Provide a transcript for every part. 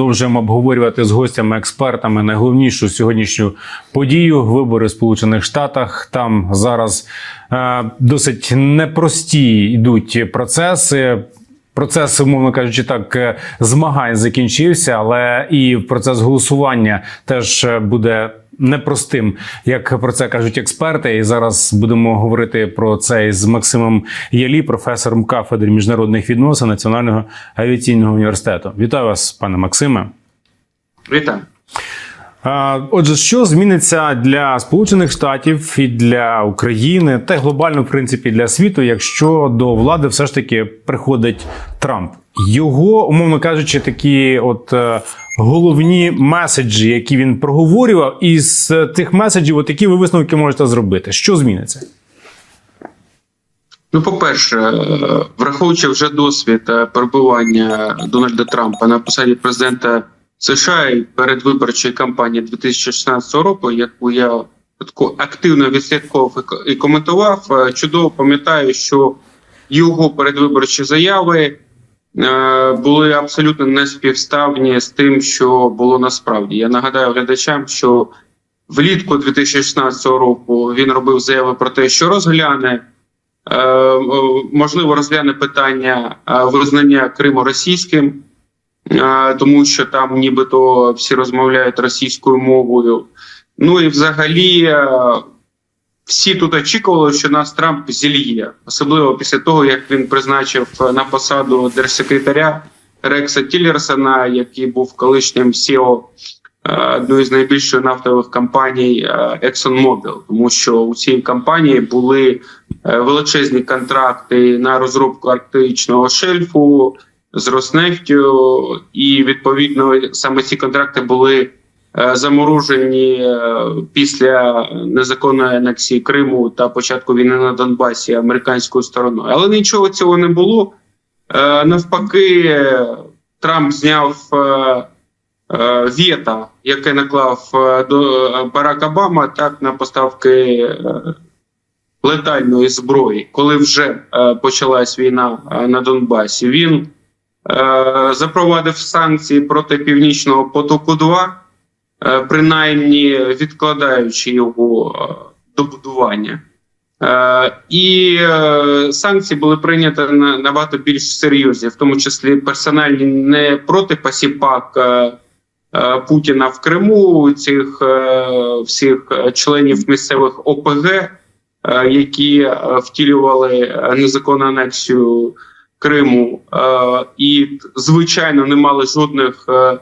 Продовжуємо обговорювати з гостями, експертами найголовнішу сьогоднішню подію вибори в Сполучених Штатах. Там зараз е, досить непрості йдуть процеси. Процес, умовно кажучи, так е, змагань закінчився, але і процес голосування теж е, буде непростим, як про це кажуть експерти. І зараз будемо говорити про це із Максимом Ялі, професором кафедри міжнародних відносин Національного авіаційного університету. Вітаю вас, пане Максиме. Вітаю. Отже, що зміниться для Сполучених Штатів і для України, та глобально, в принципі, для світу, якщо до влади все ж таки приходить Трамп? Його, умовно кажучи, такі от е, головні меседжі, які він проговорював, і з тих меседжів, от які ви висновки можете зробити, що зміниться? Ну, по-перше, е, враховуючи вже досвід е, перебування Дональда Трампа на посаді президента США і передвиборчої кампанії 2016 року, яку я активно відслідковував і коментував, е, чудово пам'ятаю, що його передвиборчі заяви е, були абсолютно неспівставні з тим, що було насправді. Я нагадаю глядачам, що влітку 2016 року він робив заяви про те, що розгляне. Е, можливо, розгляне питання визнання Криму російським, тому що там нібито всі розмовляють російською мовою. Ну і взагалі е, всі тут очікували, що нас Трамп зільє, особливо після того, як він призначив на посаду держсекретаря Рекса Тіллерсона, який був колишнім CEO е, одної з найбільших нафтових компаній е, ExxonMobil, тому що у цій компанії були е, величезні контракти на розробку арктичного шельфу з Роснефтю, і відповідно саме ці контракти були е, заморожені е, після незаконної анексії Криму та початку війни на Донбасі американською стороною. Але нічого цього не було. Е, Навпаки, Трамп зняв вето, яке наклав до Барак Обама, так на поставки летальної зброї, коли вже почалась війна на Донбасі. Він запровадив санкції проти північного потоку 2 е, принаймні відкладаючи його е, добудування. Е, І е, санкції були прийняті на- набагато більш серйозні, в тому числі персональні не проти посіпак е, е, Путіна в Криму, цих е, всіх е, членів місцевих ОПГ, е, які е, втілювали е, незаконну анексію Криму, е, і звичайно не мали жодних е,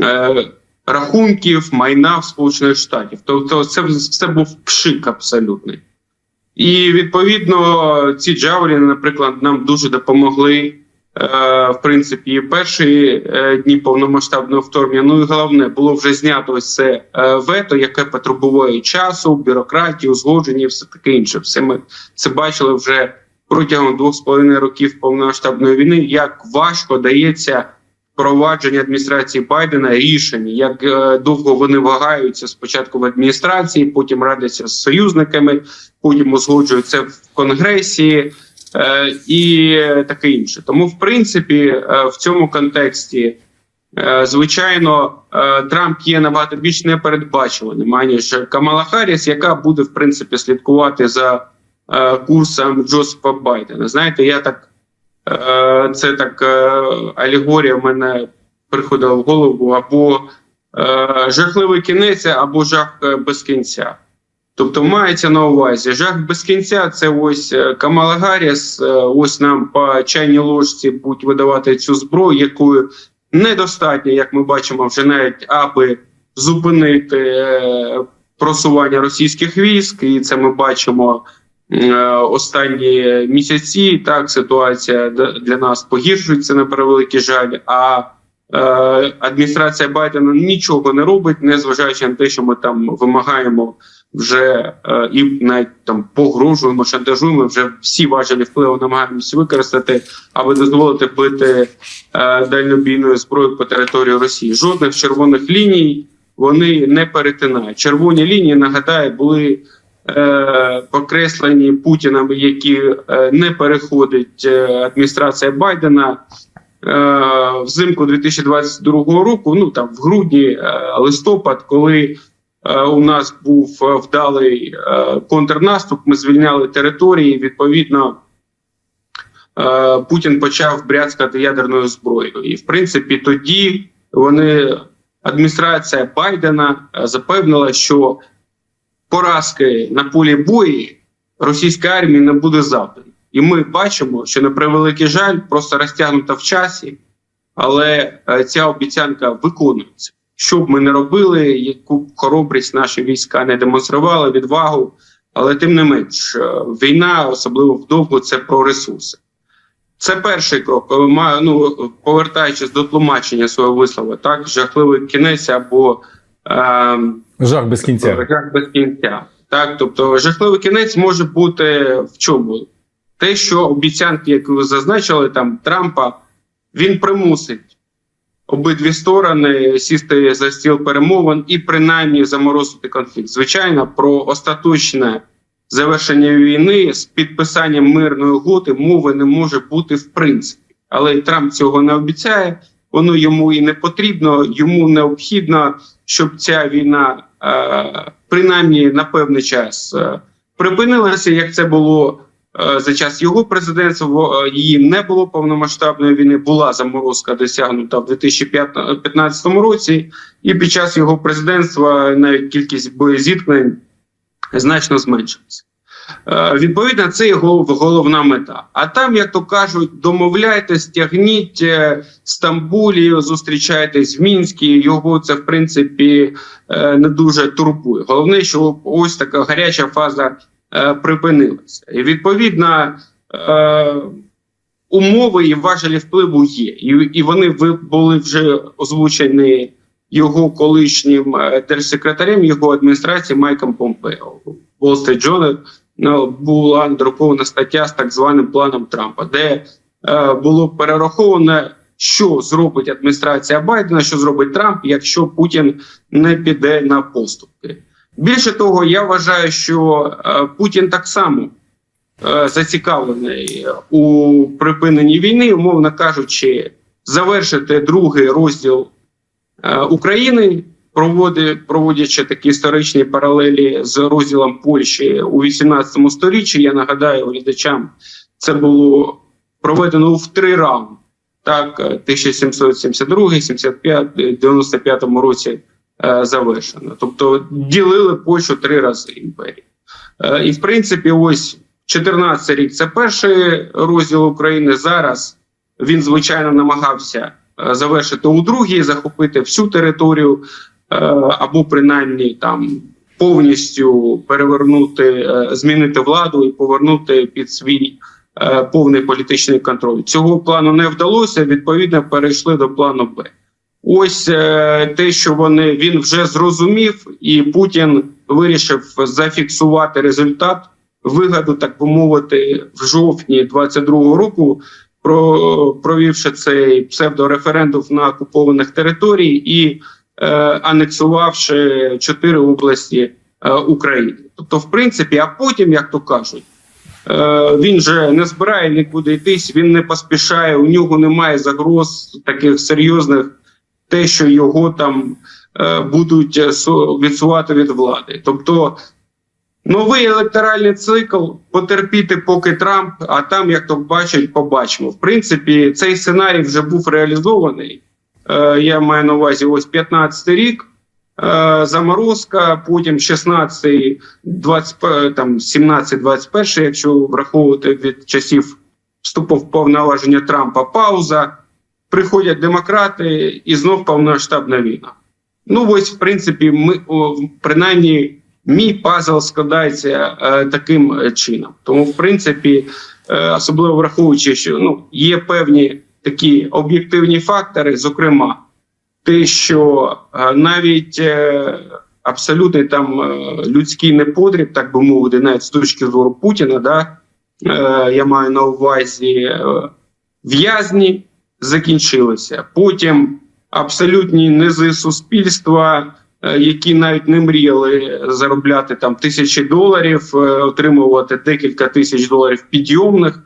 е, рахунків майна в Сполучених Штатів. Тобто, це все був пшик абсолютний. І відповідно ці джавеліни, наприклад, нам дуже допомогли. В принципі, і перші дні повномасштабного вторгнення. Ну і головне було вже знято ось це вето, яке потребує часу, бюрократії, узгодження, і все таке інше. Все ми це бачили вже протягом двох з половиною років повномасштабної війни. Як важко дається впровадження адміністрації Байдена рішень, як е, довго вони вагаються спочатку в адміністрації, потім радяться з союзниками, потім узгоджуються в конгресі е, і таке інше. Тому, в принципі, е, в цьому контексті. Е, Звичайно, е, Трамп є набагато більш непередбачуваним, аніж Камала Харріс, яка буде в принципі слідкувати за курсом Джозефа Байдена. Знаєте, я так е, це так е, алегорія в мене приходила в голову або е, жахливий кінець, або жах е, без кінця. Тобто мається на увазі жах без кінця. Це ось е, Камала Гарріс, е, Ось нам по чайній ложці будуть видавати цю зброю, якою недостатньо, як ми бачимо, вже навіть аби зупинити е, просування російських військ, і це ми бачимо е, останні місяці. Так ситуація для нас погіршується на превеликий жаль. А е, адміністрація Байдена нічого не робить, незважаючи на те, що ми там вимагаємо вже е, і навіть там погрожуємо, шантажуємо. Вже всі важелі впливу намагаємося використати, аби дозволити бити е, дальнобійною зброєю по території Росії. Жодних червоних ліній вони не перетинають. Червоні лінії нагадаю були. Е, Покреслені Путіним, які е, не переходить е, адміністрація Байдена, взимку 2022 року, ну там в грудні, листопад, коли у нас був вдалий контрнаступ, ми звільняли території. Відповідно, Путін почав бряцкати ядерною зброєю. І в принципі, тоді вони адміністрація Байдена запевнила, що поразки на полі бою російської армії не буде завдані. І ми бачимо, що на превеликий жаль, просто розтягнута в часі, але е, ця обіцянка виконується. Що б ми не робили, яку б хоробрість наші війська не демонстрували, відвагу, але тим не менш, е, війна, особливо вдовго, це про ресурси. Це перший крок. Коли маю, ну, повертаючись до тлумачення свого вислову, так, жахливий кінець або Жах без кінця. Жах без кінця. Так, тобто жахливий кінець може бути в чому? Те, що обіцянки, як ви зазначили, там Трампа, він примусить обидві сторони сісти за стіл перемовин і принаймні заморозити конфлікт. Звичайно, про остаточне завершення війни з підписанням мирної угоди мови не може бути в принципі. Але і Трамп цього не обіцяє. Воно йому і не потрібно, йому необхідно, щоб ця війна е, принаймні на певний час е, припинилася, як це було е, за час його президентства. Її не було повномасштабної війни. Була заморозка досягнута в 2015 році, і під час його президентства навіть кількість боєзіткнень значно зменшилася. Е, Відповідно, це його головна мета. А там, як то кажуть, домовляйтесь, тягніть е, Стамбулі, зустрічайтесь в Мінську. Його це в принципі е, не дуже турбує. Головне, що ось така гаряча фаза припинилася. І відповідно умови і важелі впливу є, і, вони були вже озвучені його колишнім держсекретарем його адміністрації Майком Помпео. Street Journal була надрукована стаття з так званим планом Трампа, де е, було перераховано, що зробить адміністрація Байдена, що зробить Трамп, якщо Путін не піде на поступки. Більше того, я вважаю, що е, Путін так само е, зацікавлений у припиненні війни, умовно кажучи, завершити другий розділ е, України, проводячи такі історичні паралелі з розділом Польщі у 18 сторіччі. Я нагадаю глядачам, це було проведено в три раунди. Так, е, 1772, 75, 95 році е, завершено. Тобто ділили Польщу три рази імперії. Е, і в принципі, ось 14 рік це перший розділ України. Зараз він звичайно намагався е, завершити у другій, захопити всю територію, або принаймні там повністю перевернути, е, змінити владу і повернути під свій е, повний політичний контроль. Цього плану не вдалося. Відповідно, перейшли до плану Б. Ось е, те, що вони він вже зрозумів, і Путін вирішив зафіксувати результат вигаду, так би мовити, в жовтні 22-го року, про провівши цей псевдореферендум на окупованих територій і е, анексувавши чотири області е, України. Тобто, в принципі, а потім, як то кажуть. Е, Він же не збирає нікуди йтись, він не поспішає, у нього немає загроз таких серйозних, те, що його там е, будуть е, відсувати від влади. Тобто новий електоральний цикл потерпіти, поки Трамп, а там, як то бачать, побачимо. В принципі, цей сценарій вже бубув реалізований. Е, Я маю на увазі ось 15 рік. Е, Заморозка, потім 16, 20, е, там 17, 21, якщо враховувати від часів вступу в повноваження Трампа, пауза. Приходять демократи і знов повномасштабна війна. Ну, ось, в принципі, ми принаймні мій пазл складається е, таким чином. Тому, в принципі, е, особливо враховуючи, що ну, є певні такі об'єктивні фактори, зокрема, те, що е, навіть е, абсолютний там е, людський неподріб, так би мовити, навіть з точки зору Путіна, да, я маю на увазі в'язні закінчилися. Потім абсолютні низи суспільства, які навіть не мріяли заробляти там тисячі доларів, отримувати декілька тисяч доларів підйомних.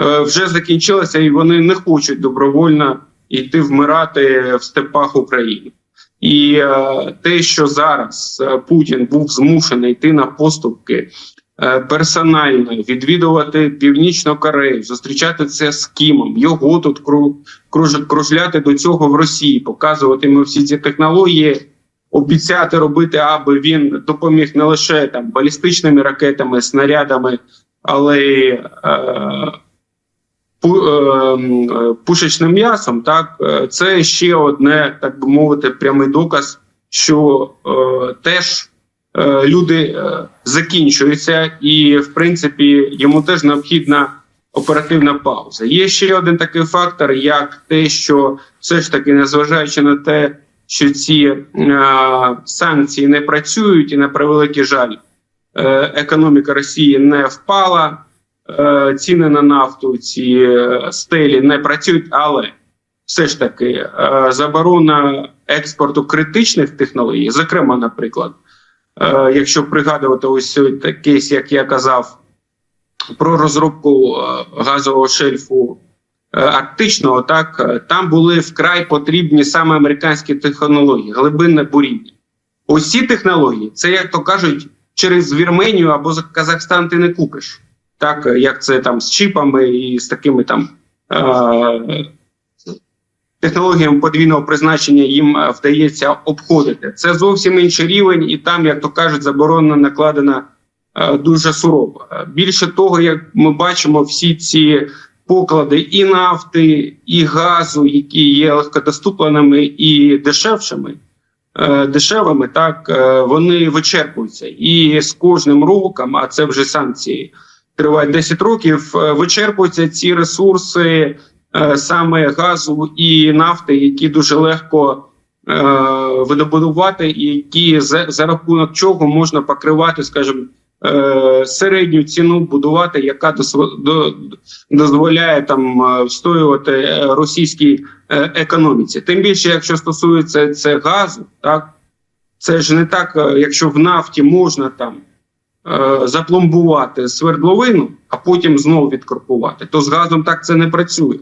Е, вже закінчилася, і вони не хочуть добровольно йти вмирати в степах України. І е, те, що зараз е, Путін був змушений йти на поступки персонально, відвідувати Північну Корею, зустрічати це з Кімом, його тут кру, кружляти до цього в Росії, показувати йому всі ці технології, обіцяти робити, аби він допоміг не лише там балістичними ракетами, снарядами, але й е, пушечним м'ясом, так е, це ще одне, так би мовити, прямий доказ, що е, теж е, люди е, закінчуються, і в принципі йому теж необхідна оперативна пауза. Є ще один такий фактор, як те, що все ж таки, незважаючи на те, що ці е, санкції не працюють, і на превеликий жаль, е, економіка Росії не впала е, ціни на нафту, ці е, стелі не працюють, але все ж таки е, заборона експорту критичних технологій, зокрема, наприклад, е, якщо пригадувати ось кейс, як я казав, про розробку е, газового шельфу е, арктичного, так е, там були вкрай потрібні саме американські технології, глибинне буріння. Ось ці технології, це як то кажуть, через Вірменію або за Казахстан ти не купиш так як це там з чіпами і з такими там е- технологіями подвійного призначення їм е, вдається обходити. Це зовсім інший рівень, і там, як то кажуть, заборона накладена е, дуже сурово. Е, Більше того, як ми бачимо, всі ці поклади і нафти, і газу, які є легкодоступними і дешевшими. е, Дешевими, так е, вони вичерпуються, і з кожним роком, а це вже санкції тривають 10 років, е, вичерпуються ці ресурси е, саме газу і нафти, які дуже легко е, видобудувати, і які за, рахунок чого можна покривати, скажімо, середню ціну будувати, яка до, дозволяє там встоювати російській економіці. Тим більше, якщо стосується це газу, так це ж не так, якщо в нафті можна там запломбувати свердловину, а потім знову відкорпувати, то з газом так це не працює.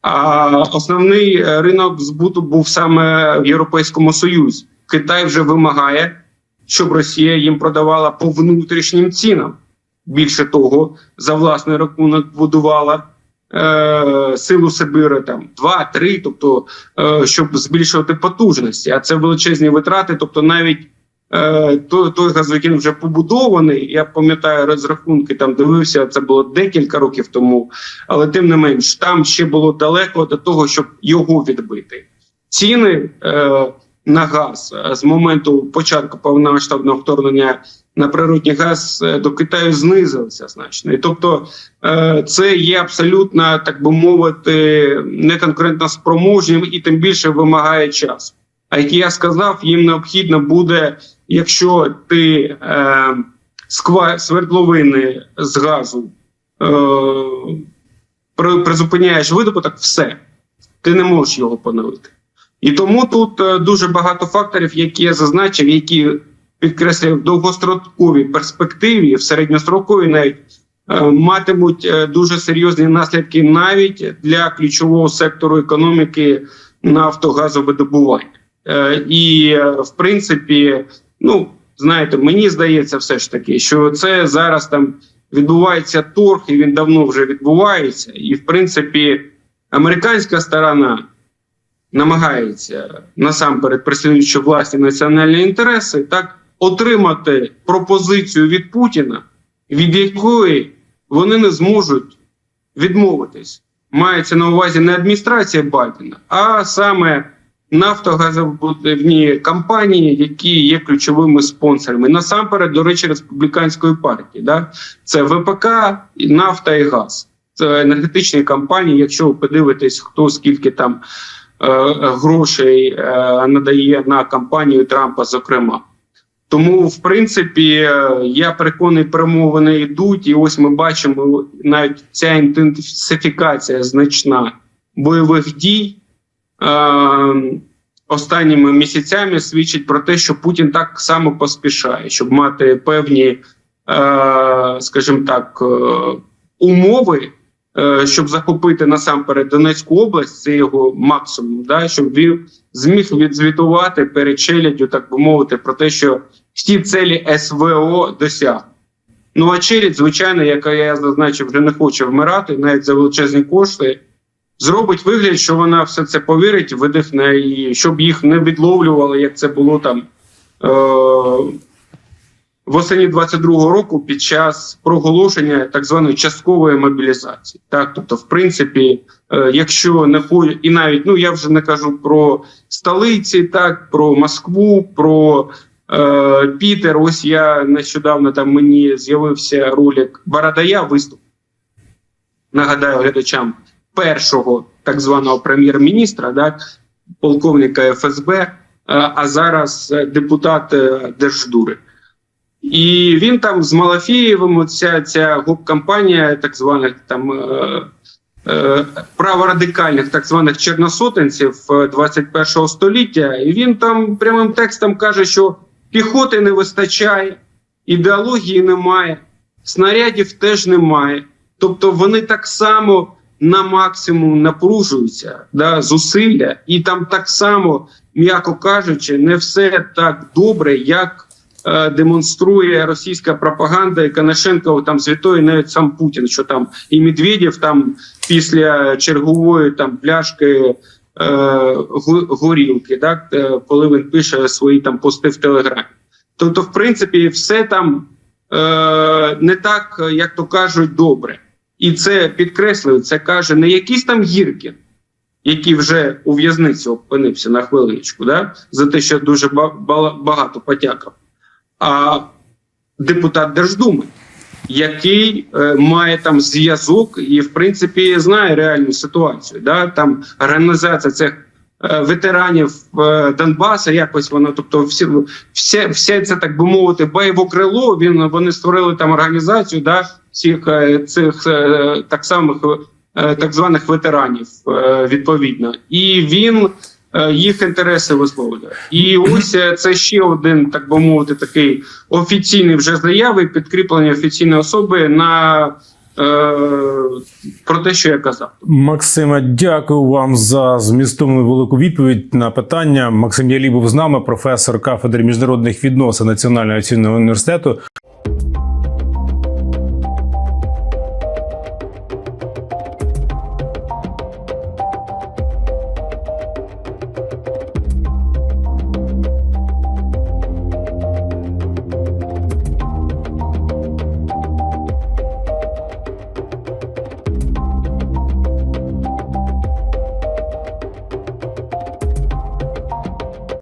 А основний е, ринок збуту був саме в Європейському Союзі. Китай вже вимагає, щоб Росія їм продавала по внутрішнім цінам. Більше того, за власний рахунок будувала е, силу Сибири там 2-3, тобто е, щоб збільшувати потужності. А це величезні витрати. Тобто, навіть е, той, той газокін вже побудований. Я пам'ятаю розрахунки, там дивився. Це було декілька років тому, але тим не менш, там ще було далеко до того, щоб його відбити. Ціни е, на газ е, з моменту початку повномасштабного вторгнення на природний газ е, до Китаю знизилися значно. І тобто е, це є абсолютно, так би мовити, неконкурентно спроможним і тим більше вимагає часу. А як я сказав, їм необхідно буде, якщо ти е, сква свердловини з газу е, призупиняєш видобуток, все, ти не можеш його поновити. І тому тут е, дуже багато факторів, які я зазначив, які підкреслюю в довгостроковій перспективі, в середньостроковій навіть е, матимуть е, дуже серйозні наслідки навіть для ключового сектору економіки нафтогазовидобування. І в принципі, ну знаєте, мені здається, все ж таки, що це зараз там відбувається торг, і він давно вже відбувається. І в принципі, американська сторона намагається насамперед преслідуючи власні національні інтереси, так отримати пропозицію від Путіна, від якої вони не зможуть відмовитись. Мається на увазі не адміністрація Байдена, а саме нафтогазовні компанії, які є ключовими спонсорами. Насамперед, до речі, республіканської партії. Да? Це ВПК, нафта і газ. Це енергетичні компанії. Якщо ви подивитесь, хто скільки там е, грошей е, надає на кампанію Трампа, зокрема. Тому, в принципі, е, я переконаний, перемовини йдуть, і ось ми бачимо навіть ця інтенсифікація значна бойових дій останніми місяцями свідчить про те, що Путін так само поспішає, щоб мати певні, е, скажімо так, е, умови е, щоб захопити насамперед Донецьку область, це його максимум, да, щоб він зміг відзвітувати перед челяддю, так би мовити, про те, що всі цілі СВО досяг. Ну а челядь, звичайно, яка я зазначив, вже не хоче вмирати, навіть за величезні кошти. Зробить вигляд, що вона все це повірить, видихне, і щоб їх не відловлювали, як це було там е- восені 22-го року під час проголошення так званої часткової мобілізації. Так, тобто, в принципі, е, якщо не хо- і навіть ну я вже не кажу про столиці, так про Москву, про е, Пітер. Ось я нещодавно там мені з'явився ролик Бородая виступ. Нагадаю глядачам першого так званого прем'єр-міністра, так, полковника ФСБ, е, а зараз е, депутат е, Держдури. І він там з Малафієвим, оця ця гоп-кампанія, так званих там е, е, праворадикальних, так званих чорносотенців е, 21 століття, і він там прямим текстом каже, що піхоти не вистачає, ідеології немає, снарядів теж немає. Тобто вони так само на максимум напружуються да, зусилля, і там так само, м'яко кажучи, не все так добре, як е, демонструє російська пропаганда і Конашенко там звітує навіть сам Путін, що там і Медведєв там після чергової там пляшки. е, Горілки, так е, коли він пише свої там пости в Телеграмі. Тобто, в принципі, все там е, не так, як то кажуть, добре. І це підкреслюю, це каже не якийсь там Гіркін, який вже у в'язниці опинився на хвилиночку, да, за те, що дуже ба- ба- багато потякав, а депутат Держдуми, який е, має там зв'язок і, в принципі, знає реальну ситуацію. Да? Там організація цих ветеранів е, Донбаса, якось воно, тобто, всі, все, все це так би мовити, бойове крило. Він вони створили там організацію, да, цих е, цих е, так самих е, так званих ветеранів, е, відповідно, і він е, їх інтереси висловлює. І ось е, це ще один, так би мовити, такий офіційний вже заяви, підкріплення офіційної особи на е, про те, що я казав. Максиме, дякую вам за змістовну велику відповідь на питання. Максим Ялібов з нами, професор кафедри міжнародних відносин Національного авіаційного університету.